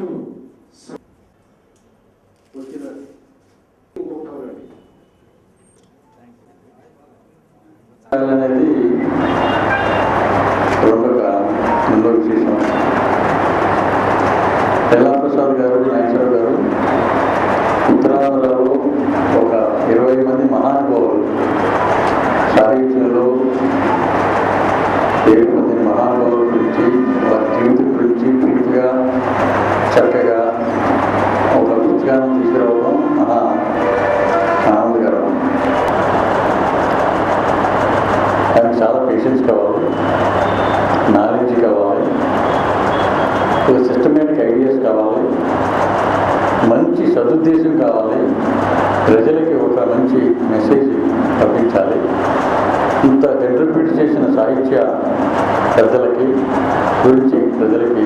పాటు వచ్చిన అనేది రెండొక రెండో విశేషం ప్రసాద్ గారు నాగేశ్వర గారు ఉత్తరాంధ్రలో ఒక ఇరవై మంది మహానుభావులు సాహిత్యంలో ఏడు చక్కగా ఒక పుస్తకాన్ని తీసుకురావడం మహా ఆనందకరం. దానికి చాలా పేషెన్స్ కావాలి నాలెడ్జ్ కావాలి ఒక సిస్టమేటిక్ ఐడియాస్ కావాలి మంచి సదుద్దేశం కావాలి ప్రజలకి ఒక మంచి మెసేజ్ పంపించాలి. ఇంత కంట్రిబ్యూట్ చేసిన సాహిత్య పెద్దలకి గురించి ప్రజలకి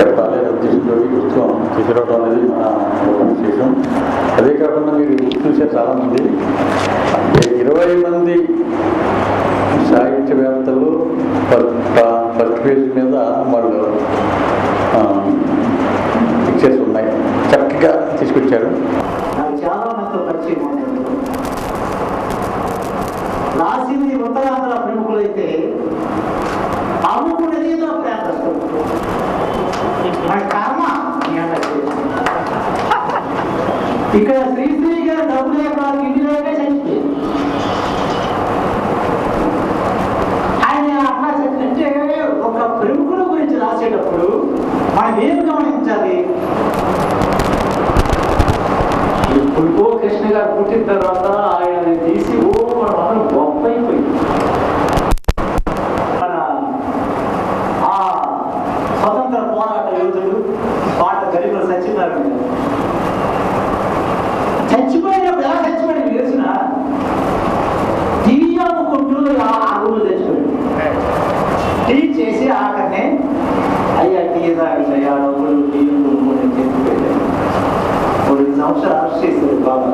చెప్పాలి. అనే ఉద్దేశంతో ఈ తీసుకురావడం అనేది మన విశేషం. అదే కాకుండా మీరు చూసే చాలామంది ఇరవై మంది సాహిత్యవేత్తలు ఫస్ట్ పేజ్ మీద వాళ్ళు పిక్చర్స్ ఉన్నాయి. చక్కగా తీసుకొచ్చారు. చాలా మంది పరిచయం ఇక్కడ శ్రీశ్రీ గారు డబ్బు లేక ఇంటిలోనే చచ్చిపోయింది ఆయన అట్లా అంటే ఒక ప్రముఖుల గురించి రాసేటప్పుడు మనం ఏం గమనించాలి? ఇప్పుడు కృష్ణ గారు పుట్టిన తర్వాత ఆయన తీసి ఓ మన మనం గొప్ప అయిపోయింది ఆ స్వతంత్ర పోరాట యోధుడు పాట గరిమ సత్యనారాయణ வாங்கியதா இல்லையா ஒவ்வொரு முடியும் ஒரு நிமிஷம் ஆசிரியர் பாபா